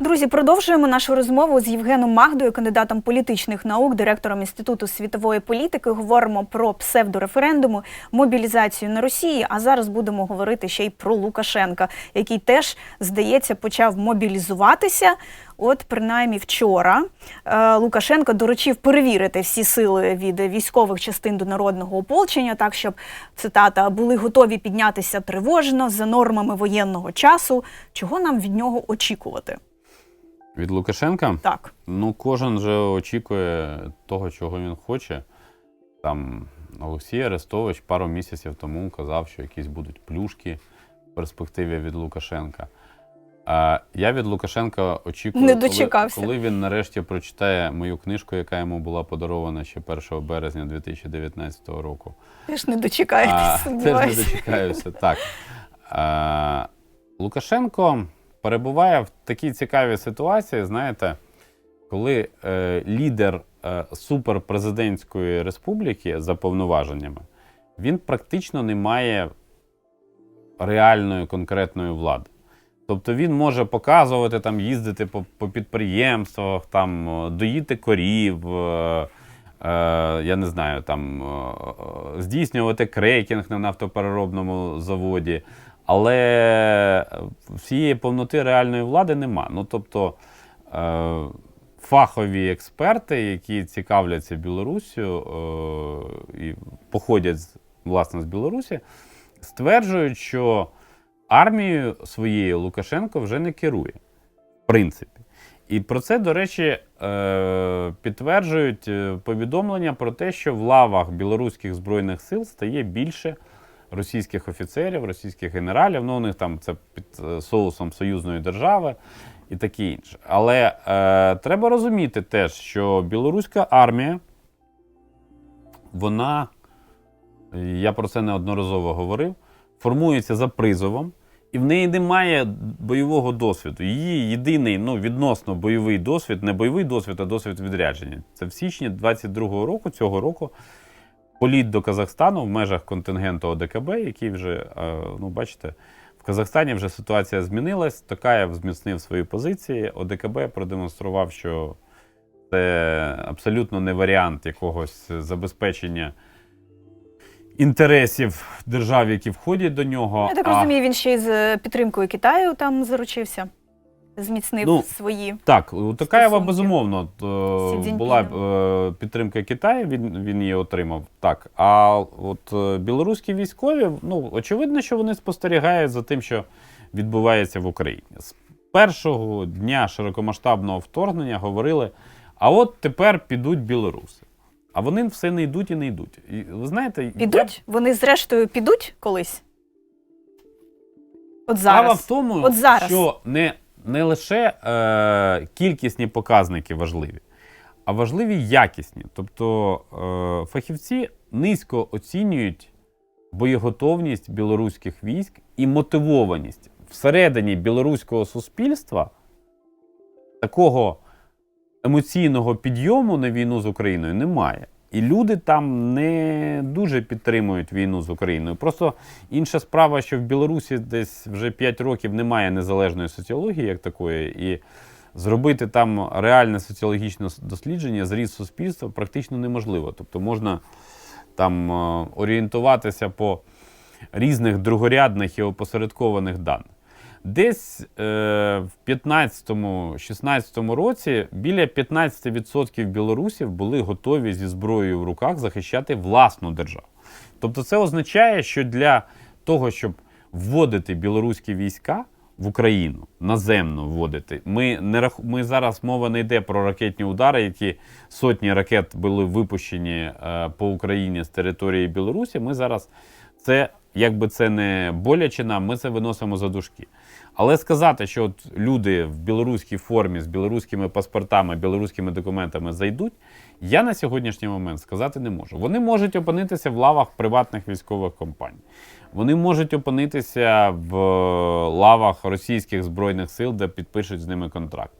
Друзі, продовжуємо нашу розмову з Євгеном Магдою, кандидатом політичних наук, директором Інституту світової політики. Говоримо про псевдореферендуми, мобілізацію на Росії. А зараз будемо говорити ще й про Лукашенка, який теж, здається, почав мобілізуватися. От, принаймні, вчора е, Лукашенко доручив перевірити всі сили від військових частин до народного ополчення, так щоб цитата були готові піднятися тривожно за нормами воєнного часу. Чого нам від нього очікувати? Від Лукашенка? Так. Ну, кожен же очікує того, чого він хоче. Там Олексій Арестович пару місяців тому казав, що якісь будуть плюшки в перспективі від Лукашенка. А я від Лукашенка очікую, Не коли, коли він нарешті прочитає мою книжку, яка йому була подарована ще 1 березня 2019 року. Теж не дочекаєтесь, А, Теж не дочекаюся, так. А, Лукашенко перебуває в такій цікавій ситуації, знаєте, коли е, лідер е, суперпрезидентської республіки за повноваженнями, він практично не має реальної конкретної влади. Тобто він може показувати, там, їздити по, по підприємствах, там, доїти корів, е, е, я не знаю, там, е, здійснювати крекінг на нафтопереробному заводі. Але всієї повноти реальної влади нема. Ну, тобто, е, фахові експерти, які цікавляться Білоруссю е, і походять власне з Білорусі, стверджують, що армією своєю Лукашенко вже не керує, в принципі. І про це, до речі, е, підтверджують е, повідомлення про те, що в лавах білоруських збройних сил стає більше російських офіцерів, російських генералів. Ну, у них там це під е, соусом союзної держави і таке інше. Але е, треба розуміти теж, що білоруська армія, вона, я про це неодноразово говорив, формується за призовом, і в неї немає бойового досвіду. Її єдиний ну, відносно бойовий досвід, не бойовий досвід, а досвід відрядження. Це в січні 22-го року, цього року, політ до Казахстану в межах контингенту ОДКБ, який вже, е, ну, бачите, в Казахстані вже ситуація змінилась. Токаєв зміцнив свої позиції. ОДКБ продемонстрував, що це абсолютно не варіант якогось забезпечення інтересів держав, які входять до нього. Я так а- розумію, він ще й з е, підтримкою Китаю там заручився, зміцнив Ну, свої. Так, у Токаєва безумовно то, була е, підтримка Китаю, він, він її отримав. Так. А от е, білоруські військові, ну, очевидно, що вони спостерігають за тим, що відбувається в Україні. З першого дня широкомасштабного вторгнення говорили: а от тепер підуть білоруси. А вони все не йдуть і не йдуть. І ви знаєте, я- Підуть? Вони зрештою підуть колись? От Справа в тому, От зараз. що не, не лише е, кількісні показники важливі, а важливі якісні. Тобто е, фахівці низько оцінюють боєготовність білоруських військ і мотивованість всередині білоруського суспільства такого емоційного підйому на війну з Україною немає. І люди там не дуже підтримують війну з Україною. Просто інша справа, що в Білорусі десь вже 5 років немає незалежної соціології як такої, і зробити там реальне соціологічне дослідження, зріз суспільства практично неможливо. Тобто можна там е, орієнтуватися по різних другорядних і опосередкованих даних. Десь е, в 15-16 році біля 15% білорусів були готові зі зброєю в руках захищати власну державу. Тобто це означає, що для того, щоб вводити білоруські війська в Україну, наземно вводити, ми, не рах... ми зараз мова не йде про ракетні удари, які сотні ракет були випущені е, по Україні з території Білорусі. Ми зараз це, якби це не боляче нам, ми це виносимо за дужки. Але сказати, що от люди в білоруській формі з білоруськими паспортами, білоруськими документами зайдуть, я на сьогоднішній момент сказати не можу. Вони можуть опинитися в лавах приватних військових компаній. Вони можуть опинитися в лавах російських збройних сил, де підпишуть з ними контракт.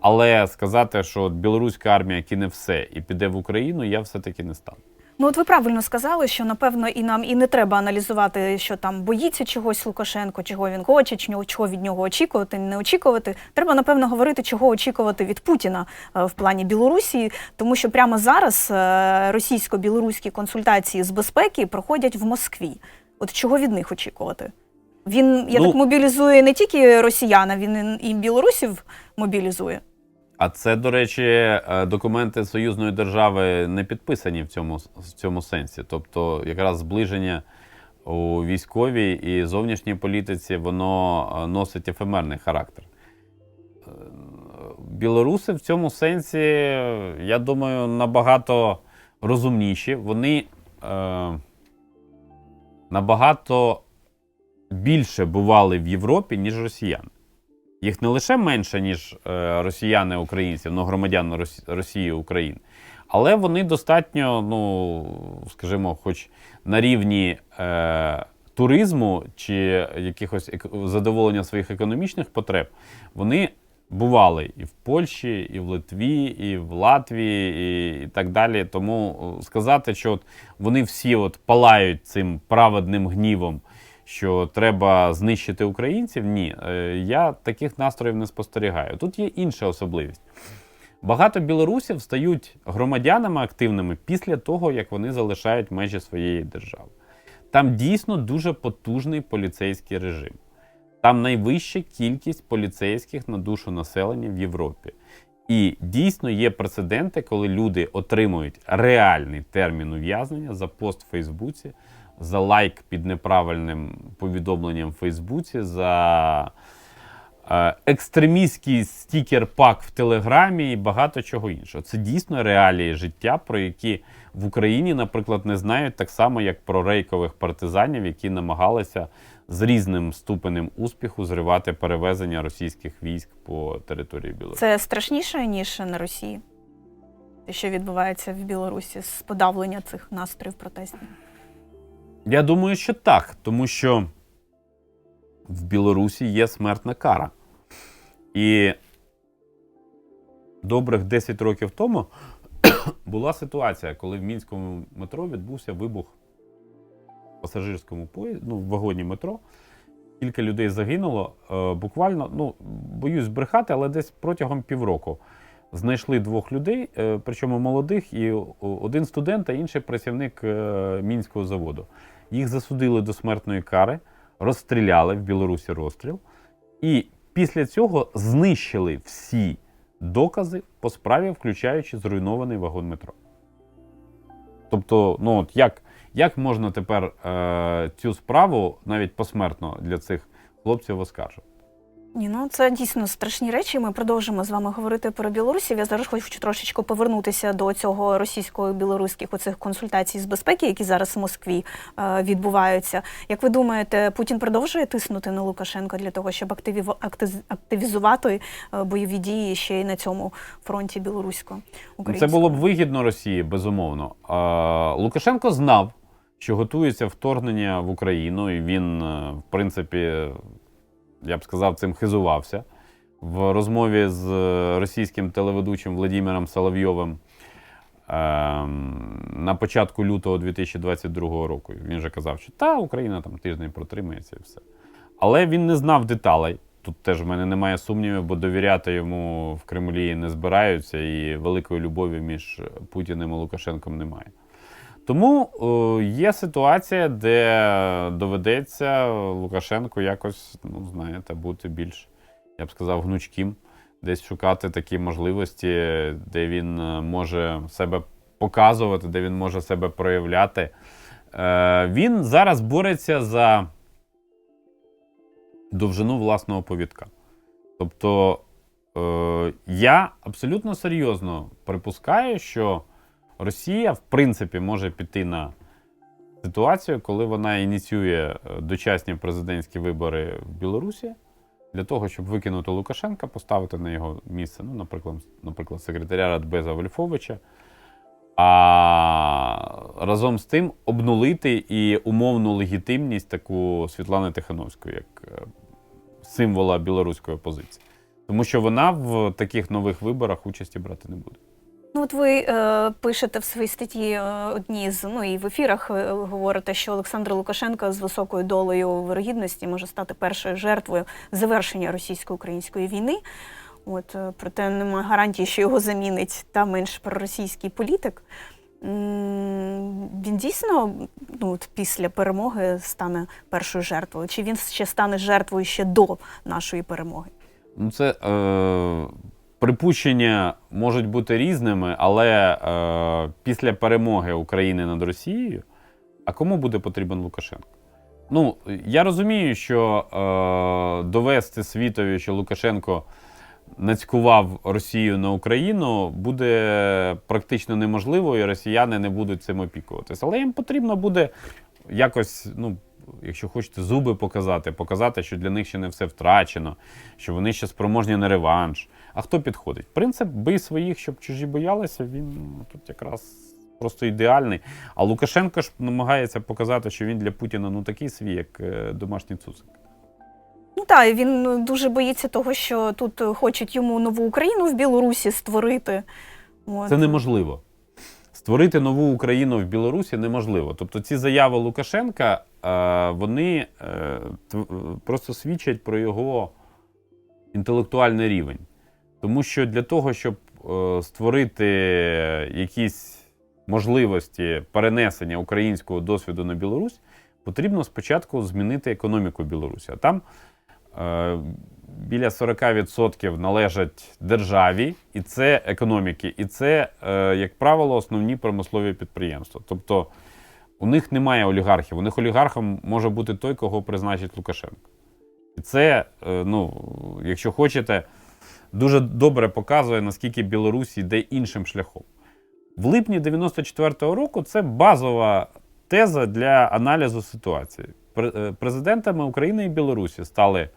Але сказати, що білоруська армія кине все і піде в Україну, я все-таки не стану. Ну, от ви правильно сказали, що напевно і нам і не треба аналізувати, що там боїться чогось Лукашенко, чого він хоче, чого від нього очікувати, не очікувати. Треба напевно говорити, чого очікувати від Путіна е, в плані Білорусі, тому що прямо зараз е, російсько-білоруські консультації з безпеки проходять в Москві. От чого від них очікувати? Він я Ну- так мобілізує не тільки росіян, а він і білорусів мобілізує. А це, до речі, е, документи союзної держави не підписані в цьому, в цьому сенсі. Тобто, якраз зближення у військовій і зовнішній політиці воно е, носить ефемерний характер. Е, Білоруси в цьому сенсі, я думаю, набагато розумніші. Вони е, набагато більше бували в Європі, ніж росіяни. Їх не лише менше, ніж е, росіяни українців, ну громадян Рос- Росії України, але вони достатньо, ну скажімо, хоч на рівні е, туризму чи якихось задоволення своїх економічних потреб, вони бували і в Польщі, і в Литві, і в Латвії, і, і так далі. Тому е, сказати, що от вони всі от палають цим праведним гнівом що треба знищити українців. Ні, е, я таких настроїв не спостерігаю. Тут є інша особливість. Багато білорусів стають громадянами активними після того, як вони залишають межі своєї держави. Там дійсно дуже потужний поліцейський режим. Там найвища кількість поліцейських на душу населення в Європі. І дійсно є прецеденти, коли люди отримують реальний термін ув'язнення за пост в Фейсбуці, за лайк під неправильним повідомленням в Фейсбуці, за е, екстремістський стікер-пак в Телеграмі і багато чого іншого. Це дійсно реалії життя, про які в Україні, наприклад, не знають так само, як про рейкових партизанів, які намагалися з різним ступенем успіху зривати перевезення російських військ по території Білорусі. Це страшніше, ніж на Росії. Те, що відбувається в Білорусі з подавлення цих настроїв протестів. Я думаю, що так, тому що в Білорусі є смертна кара. І добрих 10 років тому була ситуація, коли в мінському метро відбувся вибух в пасажирському поїзді, ну, в вагоні метро. Кілька людей загинуло. Е, буквально, ну, боюсь збрехати, але десь протягом півроку знайшли двох людей, е, причому молодих, і один студент, а інший працівник е, мінського заводу. Їх засудили до смертної кари, розстріляли в Білорусі розстріл, і після цього знищили всі докази по справі, включаючи зруйнований вагон метро. Тобто, ну от як, як можна тепер е, цю справу навіть посмертно для цих хлопців оскаржити? Ні, ну це дійсно страшні речі. Ми продовжимо з вами говорити про білорусів. Я зараз хочу трошечки повернутися до цього російсько-білоруських оцих консультацій з безпеки, які зараз в Москві е, відбуваються. Як ви думаєте, Путін продовжує тиснути на Лукашенка для того, щоб активів- активізувати е, бойові дії ще й на цьому фронті білорусько-українського? Це було б вигідно Росії, безумовно. Е, Лукашенко знав, що готується вторгнення в Україну, і він, е, в принципі, я б сказав, цим хизувався. В розмові з російським телеведучим Владимиром Соловйовим ем, на початку лютого 2022 року. Він же казав, що та Україна там тиждень протримається і все. Але він не знав деталей. Тут теж в мене немає сумнівів, бо довіряти йому в Кремлі не збираються, і великої любові між Путіним і Лукашенком немає. Тому е, є ситуація, де доведеться Лукашенку якось, ну, знаєте, бути більш, я б сказав, гнучким, десь шукати такі можливості, де він е, може себе показувати, де він може себе проявляти. Е, він зараз бореться за довжину власного повідка. Тобто е, я абсолютно серйозно припускаю, що Росія, в принципі, може піти на ситуацію, коли вона ініціює е, дочасні президентські вибори в Білорусі для того, щоб викинути Лукашенка, поставити на його місце, ну, наприклад, наприклад, секретаря Радбеза Вольфовича. А разом з тим обнулити і умовну легітимність таку Світлани Тихановської, як е, символа білоруської опозиції. Тому що вона в таких нових виборах участі брати не буде. Ну, от ви е, пишете в своїй статті е, одній з ну і в ефірах е, говорите, що Олександр Лукашенко з високою долею вирогідності може стати першою жертвою завершення російсько-української війни. От е, проте немає гарантії, що його замінить та менш проросійський політик. Він дійсно ну, от після перемоги стане першою жертвою? Чи він ще стане жертвою ще до нашої перемоги? Ну, це е, припущення можуть бути різними, але е, після перемоги України над Росією, а кому буде потрібен Лукашенко? Ну, я розумію, що е, довести світові, що Лукашенко нацькував Росію на Україну, буде практично неможливо, і росіяни не будуть цим опікуватися. Але їм потрібно буде якось, ну, якщо хочете, зуби показати, показати, що для них ще не все втрачено, що вони ще спроможні на реванш. А хто підходить? Принцип бий своїх, щоб чужі боялися, він ну, тут якраз просто ідеальний. А Лукашенко ж намагається показати, що він для Путіна ну такий свій, як е, домашній цуцик. Ну так, він ну, дуже боїться того, що тут хочуть йому нову Україну в Білорусі створити. От. Це неможливо. Створити нову Україну в Білорусі неможливо. Тобто ці заяви Лукашенка е, вони е, просто свідчать про його інтелектуальний рівень. Тому що для того, щоб е, створити якісь можливості перенесення українського досвіду на Білорусь, потрібно спочатку змінити економіку Білорусі. А там е, біля 40% належать державі, і це економіки, і це, е, як правило, основні промислові підприємства. Тобто у них немає олігархів. У них олігархом може бути той, кого призначить Лукашенко. І це, ну, якщо хочете, дуже добре показує, наскільки Білорусь йде іншим шляхом. В липні 94-го року це базова теза для аналізу ситуації. Е, Президентами України і Білорусі стали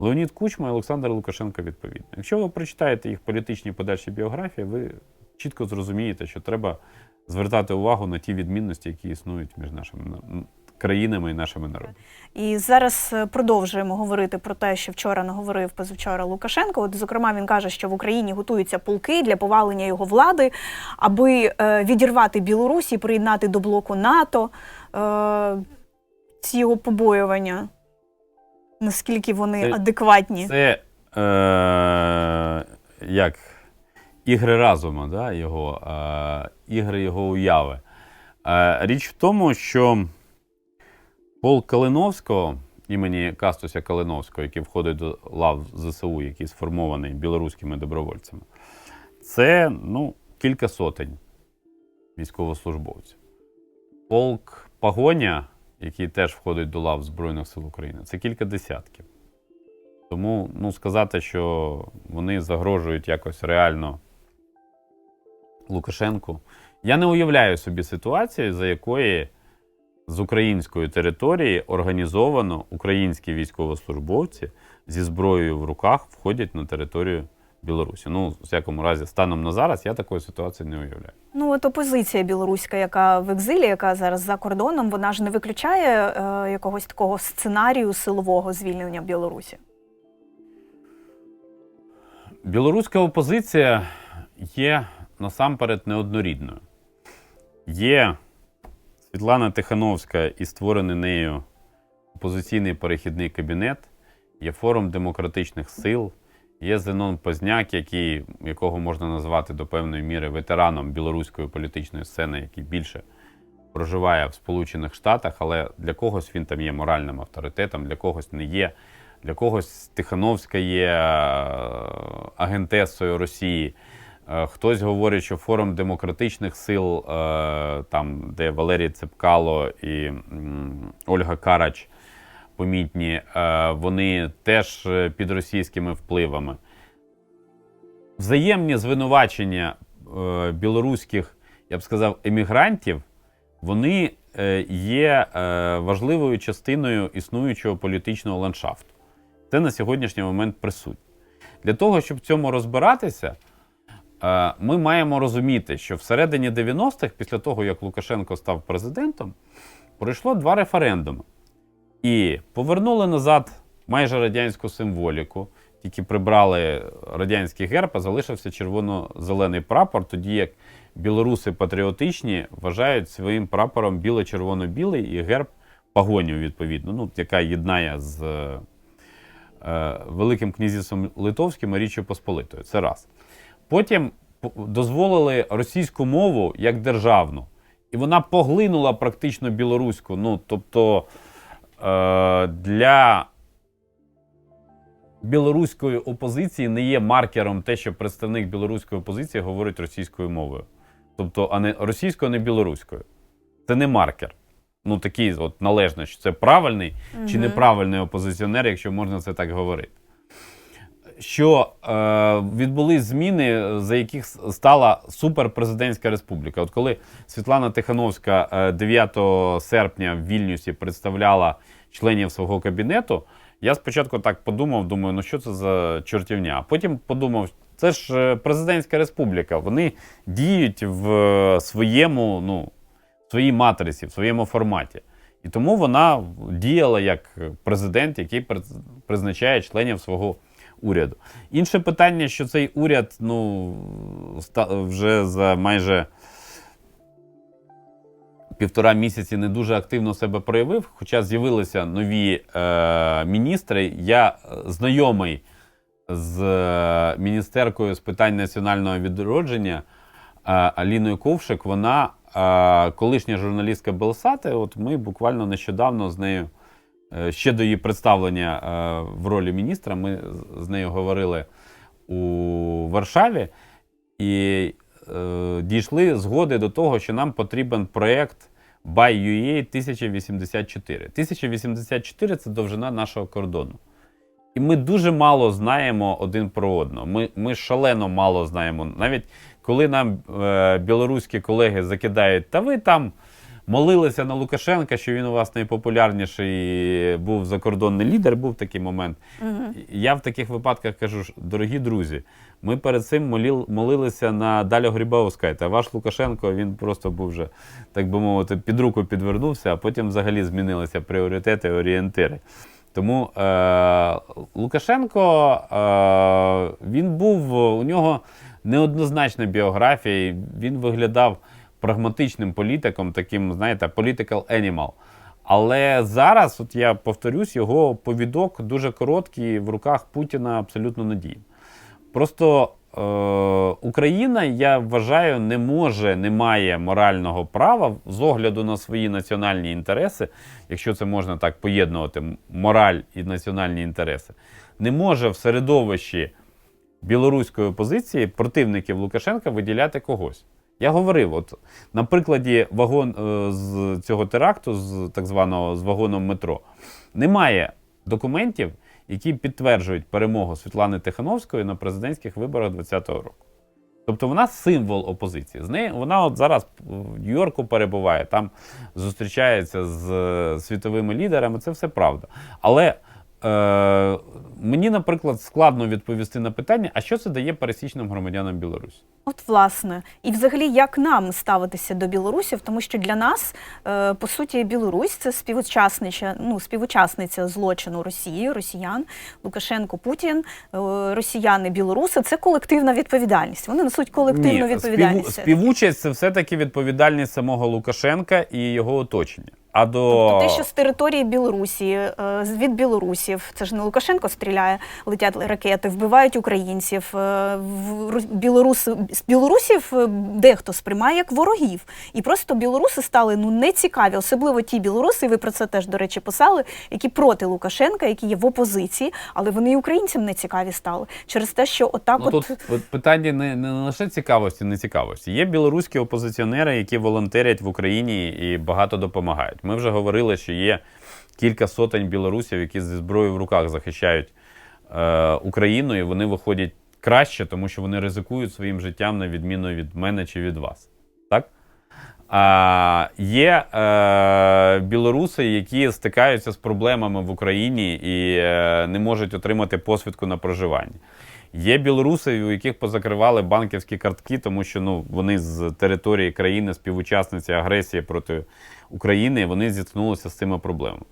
Леонід Кучма і Олександр Лукашенко відповідно. Якщо ви прочитаєте їх політичні подальші біографії, ви чітко зрозумієте, що треба звертати увагу на ті відмінності, які існують між нашими на- країнами і нашими народами. І зараз е, продовжуємо говорити про те, що вчора наговорив позавчора Лукашенко. От, зокрема, він каже, що в Україні готуються полки для повалення його влади, аби е, відірвати Білорусь і приєднати до блоку НАТО. Е, ці його побоювання, наскільки вони Це- адекватні. Це е, як ігри разуму, да, його, е, ігри його уяви. Е, річ в тому, що полк Калиновського імені Кастуся Калиновського, який входить до лав ЗСУ, який сформований білоруськими добровольцями, це ну, кілька сотень військовослужбовців. Полк Погоня, який теж входить до лав Збройних сил України, це кілька десятків. Тому ну, сказати, що вони загрожують якось реально Лукашенку. Я не уявляю собі ситуацію, за якої з української території організовано українські військовослужбовці зі зброєю в руках входять на територію Білорусі. Ну, в всякому разі, станом на зараз я такої ситуації не уявляю. Ну, от опозиція білоруська, яка в екзилі, яка зараз за кордоном, вона ж не виключає е, якогось такого сценарію силового звільнення Білорусі. Білоруська опозиція є насамперед неоднорідною. Є Світлана Тихановська і створений нею опозиційний перехідний кабінет, є форум демократичних сил, є Зенон Позняк, який, якого можна назвати до певної міри ветераном білоруської політичної сцени, який більше проживає в Сполучених Штатах, але для когось він там є моральним авторитетом, для когось не є. Для когось Тихановська є е, агентесою Росії. Е, Хтось говорить, що форум демократичних сил, е, там, де Валерій Цепкало і Ольга Карач помітні, е, вони теж під російськими впливами. Взаємні звинувачення білоруських, я б сказав, емігрантів, вони є важливою частиною існуючого політичного ландшафту. Це на сьогоднішній момент присутнє. Для того, щоб в цьому розбиратися, ми маємо розуміти, що всередині 90-х, після того, як Лукашенко став президентом, пройшло два референдуми. І повернули назад майже радянську символіку, тільки прибрали радянський герб, а залишився червоно-зелений прапор, тоді як білоруси патріотичні вважають своїм прапором біло-червоно-білий і герб пагонів, відповідно, ну, яка єднає з е, е, Великим князівством Литовським і Річчю Посполитою. Це раз. Потім дозволили російську мову як державну. І вона поглинула практично білоруську. Ну, тобто е, для білоруської опозиції не є маркером те, що представник білоруської опозиції говорить російською мовою. Тобто, а не російською, а не білоруською. Це не маркер. Ну, такий от належно, що це правильний чи неправильний опозиціонер, якщо можна це так говорити. Що е, відбулись зміни, за яких стала суперпрезидентська республіка. От коли Світлана Тихановська е, 9 серпня в Вільнюсі представляла членів свого кабінету, я спочатку так подумав, думаю, ну що це за чортівня? А потім подумав, це ж е, президентська республіка. Вони діють в е, своєму, ну, своїй матриці, в своєму форматі. І тому вона діяла як президент, який приз- призначає членів свого уряду. Інше питання, що цей уряд ну, вже за майже півтора місяці не дуже активно себе проявив, хоча з'явилися нові е, міністри. Я е, знайомий з е, міністеркою з питань національного відродження е, Аліною Ковшик. Вона е, колишня журналістка Белсати. От ми буквально нещодавно з нею. Е, Ще до її представлення е, в ролі міністра ми з- нею говорили у Варшаві і е, дійшли згоди до того, що нам потрібен проєкт By UA 1084. 1084 це довжина нашого кордону. І ми дуже мало знаємо один про одного. Ми, ми шалено мало знаємо. Навіть коли нам білоруські колеги закидають, та ви там молилися на Лукашенка, що він у вас найпопулярніший був закордонний лідер, був такий момент. Я в таких випадках кажу, дорогі друзі, ми перед цим моліл, молилися на Далю Грибаускайте, а ваш Лукашенко він просто був вже, так би мовити, під руку підвернувся, а потім взагалі змінилися пріоритети, орієнтири. Тому е, Лукашенко е, він був у нього неоднозначна біографія. Він виглядав прагматичним політиком, таким, знаєте, political animal. Але зараз, от я повторюсь, його повідок дуже короткий в руках Путіна абсолютно надійний. Просто е, Україна, я вважаю, не може, не має морального права з огляду на свої національні інтереси, якщо це можна так поєднувати, мораль і національні інтереси, не може в середовищі білоруської опозиції противників Лукашенка виділяти когось. Я говорив, от на прикладі вагон е, з цього теракту, з так званого з вагоном метро, немає документів, які підтверджують перемогу Світлани Тихановської на президентських виборах 2020 року. Тобто вона символ опозиції. З нею вона от зараз в Нью-Йорку перебуває, там зустрічається з е, світовими лідерами. Це все правда. Але е, мені, наприклад, складно відповісти на питання, а що це дає пересічним громадянам Білорусі? От власне, і взагалі, як нам ставитися до білорусів, тому що для нас, е, по суті, Білорусь це співучасниця, ну, співучасниця злочину Росії, росіян, Лукашенко, Путін, е, росіяни, білоруси це колективна відповідальність. Вони несуть колективну Ні, відповідальність. Співу, співучасть це все-таки відповідальність самого Лукашенка і його оточення. А до Тобто те, що з території Білорусі, е, з- від білорусів, це ж не Лукашенко стріляє, летять ракети, вбивають українців. е, в- ру- з білорусів е, дехто сприймає як ворогів, і просто білоруси стали ну нецікаві, особливо ті білоруси. і Ви про це теж до речі писали, які проти Лукашенка, які є в опозиції, але вони і українцям не цікаві стали через те, що отак, Ну, от тут питання не, не лише цікавості, не цікавості. Є білоруські опозиціонери, які волонтерять в Україні і багато допомагають. Ми вже говорили, що є кілька сотень білорусів, які зі зброєю в руках захищають е, Україну, і вони виходять краще, тому що вони ризикують своїм життям на відміну від мене чи від вас. Так? А, є е, білоруси, які стикаються з проблемами в Україні і е, не можуть отримати посвідку на проживання. Є білоруси, у яких позакривали банківські картки, тому що ну, вони з території країни, співучасниці агресії проти України, вони зіткнулися з цими проблемами.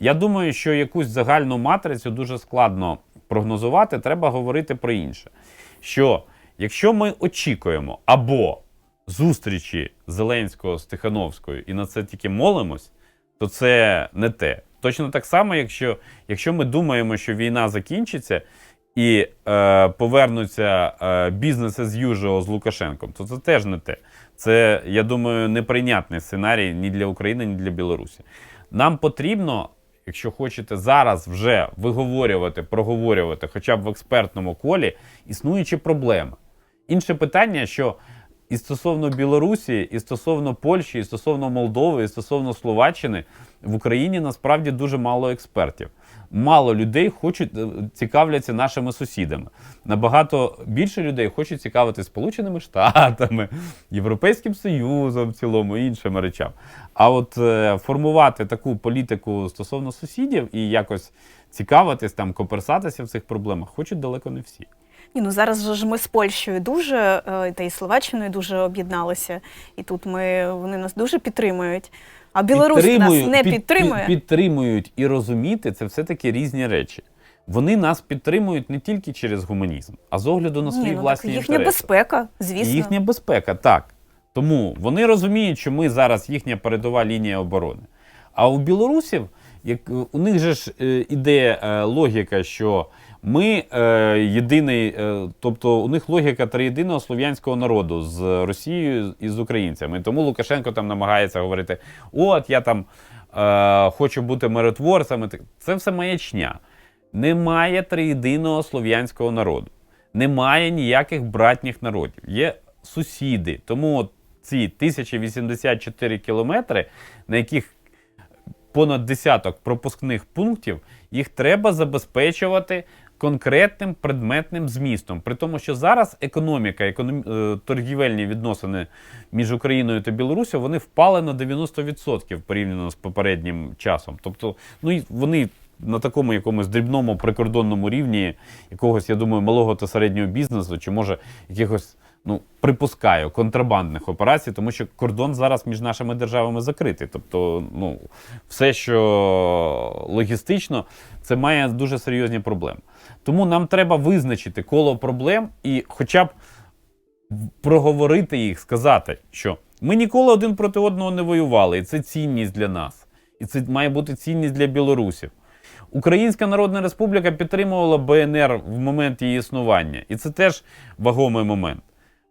Я думаю, що якусь загальну матрицю дуже складно прогнозувати, треба говорити про інше. Що якщо ми очікуємо або зустрічі Зеленського з Тихановською і на це тільки молимось, то це не те. Точно так само, якщо, якщо ми думаємо, що війна закінчиться і е, повернуться е, бізнес as usual з Лукашенком, то це теж не те. Це, я думаю, неприйнятний сценарій ні для України, ні для Білорусі. Нам потрібно, якщо хочете, зараз вже виговорювати, проговорювати, хоча б в експертному колі, існуючі проблеми. Інше питання, що і стосовно Білорусі, і стосовно Польщі, і стосовно Молдови, і стосовно Словаччини в Україні насправді дуже мало експертів. Мало людей хочуть е, цікавляться нашими сусідами. Набагато більше людей хочуть цікавитися Сполученими Штатами, Європейським Союзом в цілому і іншими речами. А от е, формувати таку політику стосовно сусідів і якось цікавитись там, коперсатися в цих проблемах, хочуть далеко не всі. Ні, ну зараз ж ми з Польщею дуже е, та й Словаччиною дуже об'єдналися, і тут ми вони нас дуже підтримують. А Білорусь нас не під- підтримує. під- підтримують і розуміти це все-таки різні речі. Вони нас підтримують не тільки через гуманізм, а з огляду на свої Ні, ну, так власні їхня інтереси. безпека, звісно. І їхня безпека, так. Тому вони розуміють, що ми зараз їхня передова лінія оборони. А у білорусів, як у них же ж е, іде е, логіка, що ми е, єдиний, е, тобто у них логіка триєдиного слов'янського народу з Росією і з українцями. Тому Лукашенко там намагається говорити: от я там е, хочу бути миротворцем. Це все маячня. Немає триєдиного слов'янського народу. Немає ніяких братніх народів. Є сусіди. Тому ці 1084 кілометри, на яких понад десяток пропускних пунктів, їх треба забезпечувати конкретним предметним змістом. При тому, що зараз економіка, економ... е, торгівельні відносини між Україною та Білорусі вони впали на 90% порівняно з попереднім часом. Тобто, ну вони на такому якомусь дрібному прикордонному рівні якогось, я думаю, малого та середнього бізнесу, чи може якихось. Ну, припускаю контрабандних операцій, тому що кордон зараз між нашими державами закритий. Тобто, ну, все, що логістично, це має дуже серйозні проблеми. Тому нам треба визначити коло проблем і хоча б проговорити їх, сказати, що ми ніколи один проти одного не воювали, і це цінність для нас. І це має бути цінність для білорусів. Українська Народна Республіка підтримувала БНР в момент її існування, і це теж вагомий момент.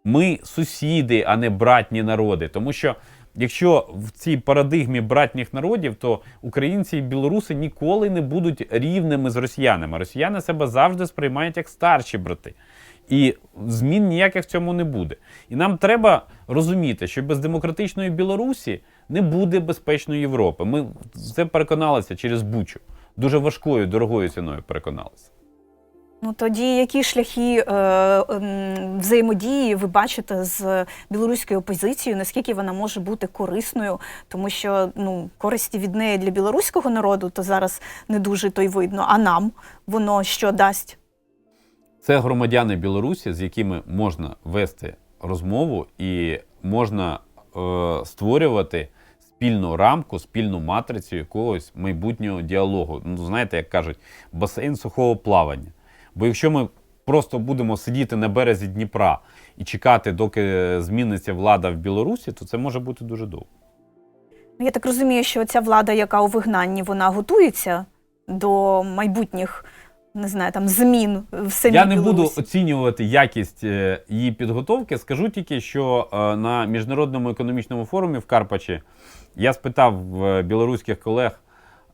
Ми сусіди, а не братні народи. Тому що якщо в цій парадигмі братніх народів, то українці і білоруси ніколи не будуть рівними з росіянами. Росіяни себе завжди сприймають як старші брати. І змін ніяких в цьому не буде. І нам треба розуміти, що без демократичної Білорусі не буде безпечної Європи. Ми це переконалися через Бучу. Дуже важкою, дорогою ціною переконалися. Ну тоді які шляхи е, ем, взаємодії ви бачите з білоруською опозицією? Наскільки вона може бути корисною? Тому що ну користі від неї для білоруського народу то зараз не дуже то й видно. А нам воно що дасть? Це громадяни Білорусі, з якими можна вести розмову і можна е, створювати спільну рамку, спільну матрицю якогось майбутнього діалогу. Ну, знаєте, як кажуть, басейн сухого плавання. Бо якщо ми просто будемо сидіти на березі Дніпра і чекати, доки зміниться влада в Білорусі, то це може бути дуже довго. Ну, Я так розумію, що ця влада, яка у вигнанні, вона готується до майбутніх, не знаю, там змін в самій Я не буду оцінювати якість е, її підготовки. Скажу тільки, що е, на міжнародному економічному форумі в Карпачі я спитав е, білоруських колег.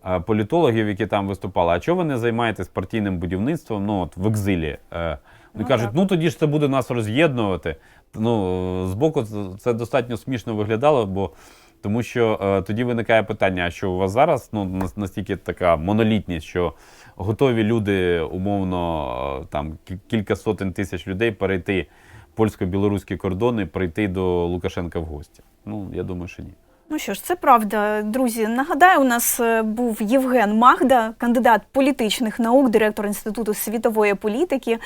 Е, Політологів, які там виступали, а чого ви не займаєтесь партійним будівництвом ну, от, в екзилі? Е, Вони Ну, кажуть, так. ну тоді ж це буде нас роз'єднувати. Ну, збоку це- це достатньо смішно виглядало, бо тому що е, тоді виникає питання: а що у вас зараз ну, настільки така монолітність, що готові люди, умовно, е, там кілька сотень тисяч людей перейти польсько-білоруські кордони, прийти до Лукашенка в гості? Ну, я думаю, що ні. Ну що ж, це правда, друзі. Нагадаю, у нас е, був Євген Магда, кандидат політичних наук, директор Інституту світової політики. Е,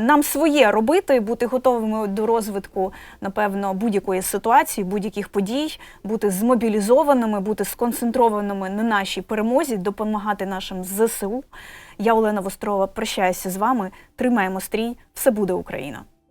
Нам своє робити, бути готовими до розвитку, напевно, будь-якої ситуації, будь-яких подій, бути змобілізованими, бути сконцентрованими на нашій перемозі, допомагати нашим ЗСУ. Я Олена Вострова прощаюся з вами. Тримаємо стрій. Все буде Україна.